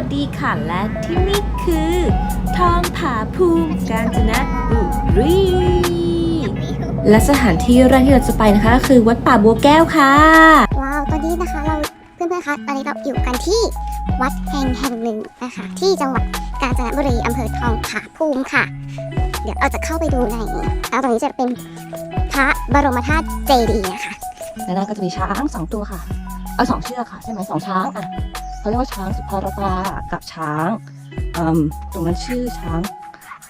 วัสดีค่ะ และที่นี่คือ ทองผาภูมิกาญจนบุรีและสถานที่แรกที่เราจะไปนะคะก็คือวัดป่าบัวแก้วค่ะ ว้าวตอนนี้นะคะเราเพื่อนๆคะตอนนี้เราอยู่กันที่วัดแห่งแห่งหนึ่งนะคะ ที่จังหวัดกาญจนบุรีอำเภอทองผาภูมิค่ะ เดี๋ยวเราจะเข้าไปดูในแล้วตรงนี้จะเป็นพระบรมธาตุเจดีย์นะคะแล้วนั่นก็จะมีช้างสองตัวค่ะ เอาสองเชือกค่ะใช่ไหมสองช้างอะ เขาเรียกว่าช้างสุภารตากับช้างอืมตรงนั้นชื่อช้าง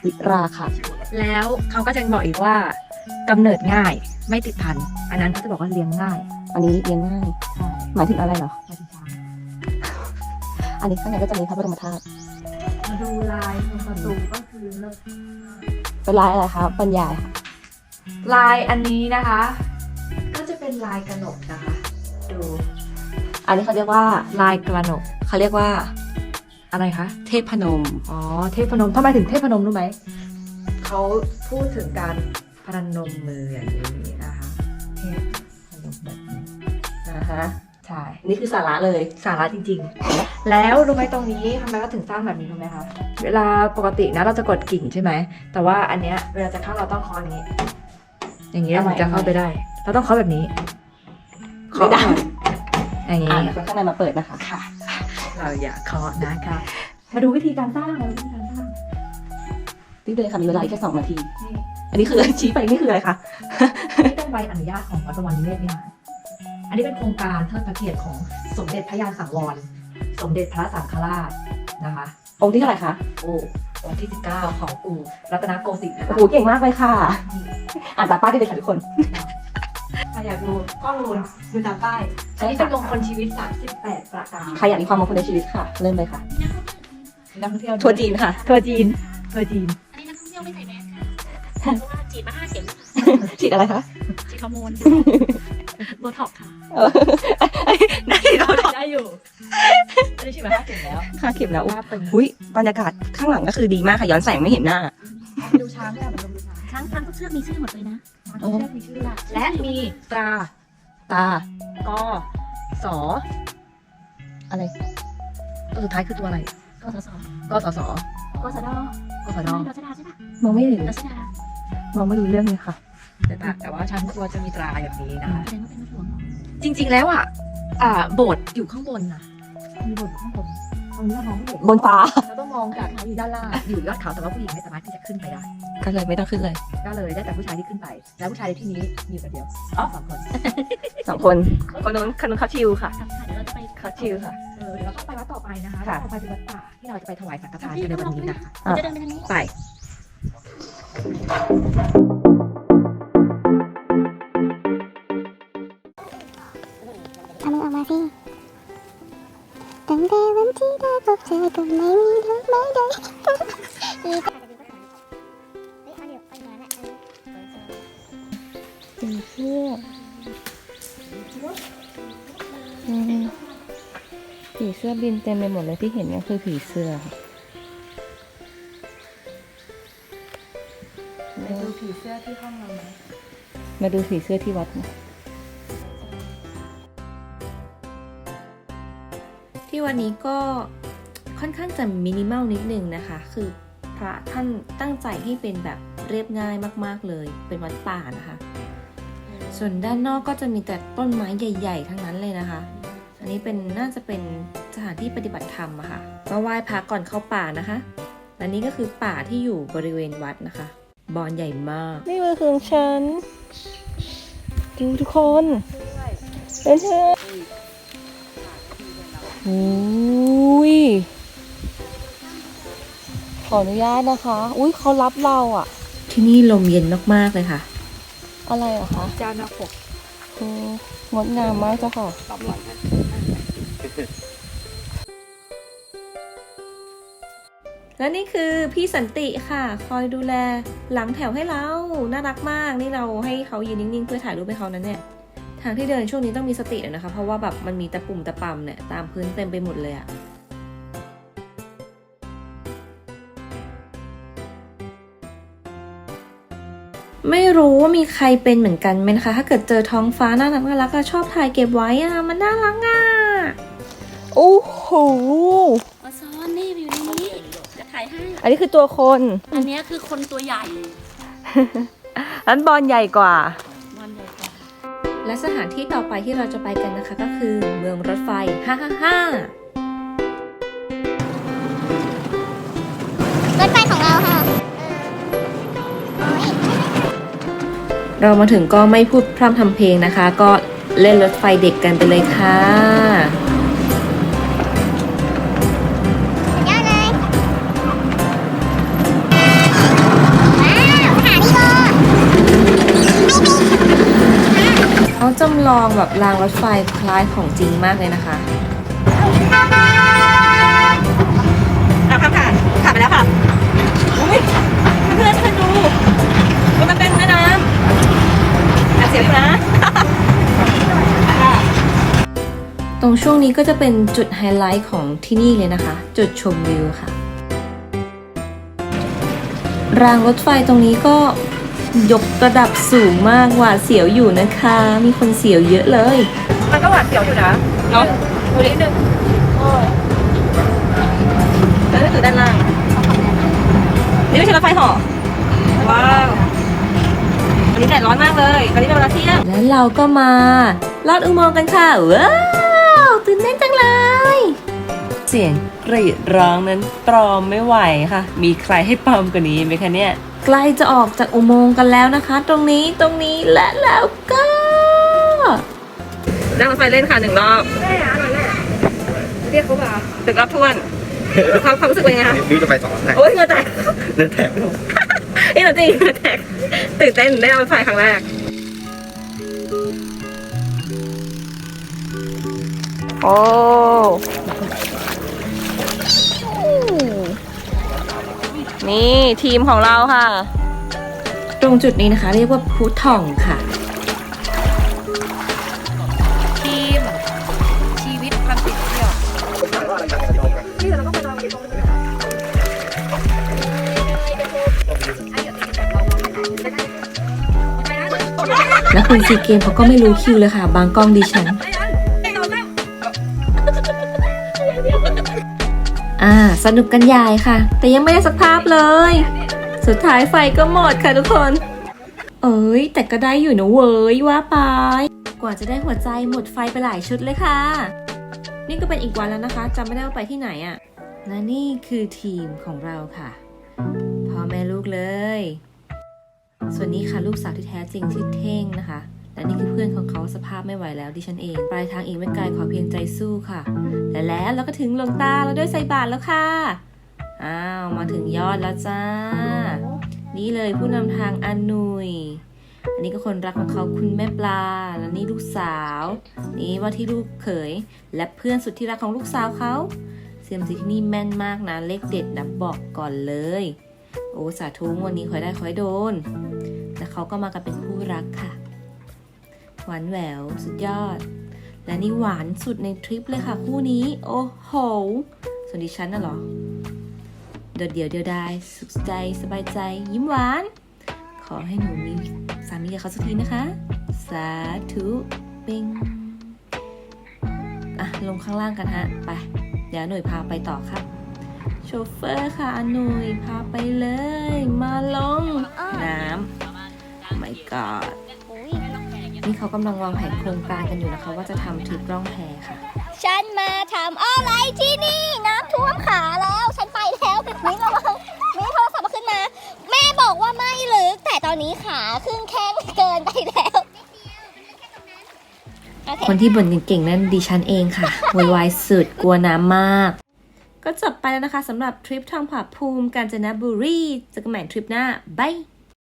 วิราค่ะ แล้วเขาก็จะบอกอีกว่ากำเนิดง่ายไม่ติดพันอันนั้นเขาจะบอกว่าเลี้ยงง่าย อันนี้เลี้ยงง่ายใช่หมายถึงอะไรเหรอไม่ติดพันอันนี้ข้างในก็จะมีพระบรมธาตุมาดูลายตรงประตูก็คือเลิศเป็นลายอะไรคะบรรยายค่ะลายอันนี้นะคะ ก็จะเป็นลายกระหนกนะคะ ดู อันนี้เขาเรียกว่าลายกระหนกเขาเรียกว่าอะไรคะ เทพนม อ๋อ เทพนมทำไมถึงเทพนมรู้ไหม เขาพูดถึงการพนนมมืออย่างนี้นะคะ เทพพนมแบบนี้นะฮะใช่ นี่คือสาระเลย สาระจริง ๆ แล้วรู้ไหมตรงนี้ทำไมเขาถึงสร้างแบบนี้รู้ไหมคะ เวลาปกตินะเราจะกดกิ่งใช่ไหม แต่ว่าอันเนี้ยเวลาจะเข้าเราต้องเคาะอย่างนี้ อย่างนี้เราถึงจะเข้าไปได้ เราต้องเคาะแบบนี้ ไม่ได้ อย่างนี้อ่านข้างในมาเปิดนะคะ ค่ะ เราอย่าเคาะนะคะ มาดูวิธีการสร้างมาดูวิธีการสร้างรีบเลยค่ะมีเวลาอีกแค่สองนาที นี่อันนี้คือชี้ไปนี่คืออะไรคะ นี่เป็นใบอนุญาตของวัดประวันนิเวศวิหารอันนี้เป็นโครงการเทิดพระเกียรติของสมเด็จพระยาสังวร สมเด็จพระสังฆราชนะคะ องค์ที่เท่าไหร่คะโอ้องค์ที่ 19 ของอู่รัตนโกสินทร์นะโอ้คะ โหเก่งมากเลยค่ะ อ่านตามป้ายได้เลยค่ะทุกคนใคร อยากดูก็รูนดูตามป้ายอันนี้เป็นมงคลชีวิต 38 ประการใครอยากมีความมงคลในชีวิตค่ะ เริ่มเลยค่ะนักท่องเที่ยวทัวร์จีนค่ะทัวร์จีนทัวร์จีน อันนี้นักท่องเที่ยวไม่ใส่แมสค่ะเพราะว่าฉีดมาห้าเข็มฉีดอะไรคะฉีดฮอร์โมนโบท็อกค่ะได้เราได้อยู่อันนี้ชิมมาห้าเข็มแล้วค่าเข็มแล้วว่าเป็นอุ้ยบรรยากาศข้างหลังก็คือดีมากค่ะย้อนแสงไม่เห็นหน้า ดูช้างด้วยมันดู ช้างช้างช้างทุกเชือกมีชื่อหมดเลยนะช้างเชือกมีชื่อและมีตราตากสอะไรตัวสุดท้ายคือตัวอะไรกสศกสสกสดกสดดชดาใช่ปะมองไม่เห็นดชดามองไม่รู้เรื่องเลยค่ะ แต่ว่าแต่ว่าช้างทุกตัวจะมีตราแบบนี้นะคะ แสดงว่าเป็นนักหลวงจริง ๆ แล้วอะอ่าโบสถ์อยู่ข้างบนนะมีโบสถ์อยู่ข้างบน ตรงนี้เรามองไม่เห็นบนฟ้า เราต้องมองจากเขาอยู่ด้านล่างอยู่ยอดเขาแต่ว่าผู้หญิงไม่สามารถที่จะขึ้นไปได้ ก็เลยไม่ต้องขึ้นเลย ก็เลยได้แต่ผู้ชายที่ขึ้นไป แล้วผู้ชายในที่นี้มีอยู่แต่เดียวอ๋อสองคนสองคนคนนู้นคนนู้นเขาชิวค่ะค่ะเดี๋ยวเราจะไปเขาชิวค่ะเออเดี๋ยวเราต้องไปวัดต่อไปนะคะค่ะวัดต่อไปเป็นวัดป่าที่เราจะไปถวายสังฆทานกันในวันนี้นะคะอะจะเดินไปทางนี้ไป ตั้งแต่วันที่ได้พบเธอก็ไม่มีดอกไม้ใดมีแต่เฮ้เปมาละอันเสื้อผีเสื้อบินเต็มไปหมดเลยที่เห็นก็คือผีเสื้อค่ะไปดูผีเสื้อที่ห้องเราไหมมาดูผีเสื้อที่วัดนะ ที่วันนี้ก็ค่อนข้างจะมินิมอลนิดนึงนะคะ คือพระท่านตั้งใจให้เป็นแบบเรียบง่ายมาก ๆเลย เป็นวัดป่านะคะ ส่วนด้านนอกก็จะมีแต่ต้นไม้ใหญ่ ๆ ทั้งนั้นเลยนะคะ อันนี้เป็นน่าจะเป็นสถานที่ปฏิบัติธรรมอะค่ะก็ไหว้พระก่อนเข้าป่านะคะ และนี่ก็คือป่าที่อยู่บริเวณวัดนะคะ บอนใหญ่มาก นี่มือของฉัน ดูทุกคน เป็นเธอ อุ้ยขออนุญาตนะคะ อุ้ยเขารับเราอะที่นี่ลมเย็นมากๆเลยค่ะ อะไรอะคะเจ้าหน้าปกอืมงดงามมากเจ้าค่ะตอบหน่อยและนี่คือพี่สันติค่ะ คอยดูแลหลังแถวให้เรา น่ารักมาก นี่เราให้เขายืนนิ่งๆ เพื่อถ่ายรูปให้เขานั้นเนี่ย ทางที่เดินช่วงนี้ต้องมีสติหน่อยนะคะ เพราะว่าแบบมันมีตะปุ่มตะปำเนี่ยตามพื้นเต็มไปหมดเลยอะไม่รู้ว่ามีใครเป็นเหมือนกันไหมนะคะ ถ้าเกิดเจอท้องฟ้าน่ารักน่ารักก็ชอบถ่ายเก็บไว้อะมันน่ารักอะโอ้โหอซอนอันนี้คือตัวคน อันเนี้ยคือคนตัวใหญ่ อันบอลใหญ่กว่ามันใหญ่กว่า และสถานที่ต่อไปที่เราจะไปกันนะคะก็คือเมืองรถไฟ555รถไฟของเราค่ะเรามาถึงก็ไม่พูดพร่ำทำเพลงนะคะ ก็เล่นรถไฟเด็กกันไปเลยค่ะ ลองแบบรางรถไฟคล้ายของจริงมากเลยนะคะอะข้ามผ่านผ่านไปแล้วค่ะอุ้ยเพื่อนเพื่อนดูว่ามันเป็นแม่น้ำอะเสียงอยู่นะ ตรงช่วงนี้ก็จะเป็นจุดไฮไลท์ของที่นี่เลยนะคะ จุดชมวิวค่ะ รางรถไฟตรงนี้ก็ ยกระดับสูงมากหวาดเสียวอยู่นะคะ มีคนเสียวเยอะเลย มันก็หวาดเสียวอยู่นะเนาะดูนิดนึงแล้วนี่คือด้านล่าง นี่ไม่ใช่รถไฟเหอว้าวอันนี้แดดร้อนมากเลยตอนนี้เป็นเวลาเที่ยงแล้วเราก็มาลอดอุโมงค์กันค่ะว้าวตื่นเต้นจังเลย เสียงกรีดร้องนั้นปลอมไม่ไหวค่ะ มีใครให้ปลอมกว่านี้ไหมคะเนี่ย ใกล้จะออกจากอุโมงค์กันแล้วนะคะ ตรงนี้ตรงนี้และแล้วก็นั่งรถไฟเล่นค่ะหนึ่งรอบเรียกเขามาถึงรอบท้วนความความรู้สึกเป็นไงคะนิ้วจะไปสองแท็กโอ้ยเหงื่อแตกเดินแท็กนี่จริงเหงื่อแตกตื่นเต้นได้นั่งรถไฟครั้งแรกโอ้ นี่ทีมของเราค่ะ ตรงจุดนี้นะคะ เรียกว่าพุท่องค่ะ ทีม ชีวิตความติดเที่ยวแล้วคุณซีเกมเขาก็ไม่รู้คิวเลยค่ะ บางกล้องดิฉัน อ่า สนุกกันใหญ่ค่ะ แต่ยังไม่ได้สักภาพเลย สุดท้ายไฟก็หมดค่ะทุกคน เอ้ย แต่ก็ได้อยู่นะเว้ยว่าไป กว่าจะได้หัวใจหมดไฟไปหลายชุดเลยค่ะ นี่ก็เป็นอีกวันแล้วนะคะจำไม่ได้ว่าไปที่ไหนอะ่ะและนี่คือทีมของเราค่ะพ่อแม่ลูกเลย ส่วนนี้ค่ะลูกสาวที่แท้จริงชื่อเท่งนะคะและ นี่คือเพื่อนของเขาสภาพไม่ไหวแล้วดิฉันเอง ปลายทางอีกไม่ไกลขอเพียงใจสู้ค่ะ และแล้วเราก็ถึงหลวงตาเราด้วยใส่บาตรแล้วค่ะ อ้าวมาถึงยอดแล้วจ้า นี่เลยผู้นำทางอานุยอันนี้ก็คนรักของเขาคุณแม่ปลา และนี่ลูกสาว นี่ว่าที่ลูกเขย และเพื่อนสุดที่รักของลูกสาวเขาเซียมซีที่นี่แม่นมากนะ เลขเด็ดนะบอกก่อนเลย โอ้สาธุงวันนี้คอยได้คอยโดน และเขาก็มากันเป็นคู่รักค่ะ หวานแหววสุดยอด และนี่หวานสุดในทริปเลยค่ะคู่นี้ โอ้โห ส่วนดิฉันน่ะหรอโดดเดี่ยวเดียวดายสุขใจสบายใจ ยิ้มหวาน ขอให้หนูมีสามีกับเขาสักทีนะคะ สาธุปิงอะ ลงข้างล่างกันฮะ ไป เดี๋ยวหน่วยพาไปต่อครับ โชเฟอร์ค่ะหน่วยพาไปเลย มาลง น้ำไม่กอด นี่เขากำลังวางแผนโครงการกันอยู่นะคะ ว่าจะทำทริปร่องแพค่ะ ฉันมาทำอะไรที่นี่น้ำท่วมขาแล้ว ฉันไปแล้วมิ้นระวังมิ้นโทรศัพท์มาขึ้นมา แม่บอกว่าไม่ลึก แต่ตอนนี้ขาครึ่งแข้งเกินไปแล้วโอเคคนที่บ่นเก่งๆ นั่นดิฉันเองค่ะไวายสุดกลัวน้ำมาก ก็จบไปแล้วนะคะสำหรับทริปทางผาภูมิกาญจนบุรีเจอกันใหม่ทริปหน้าบาย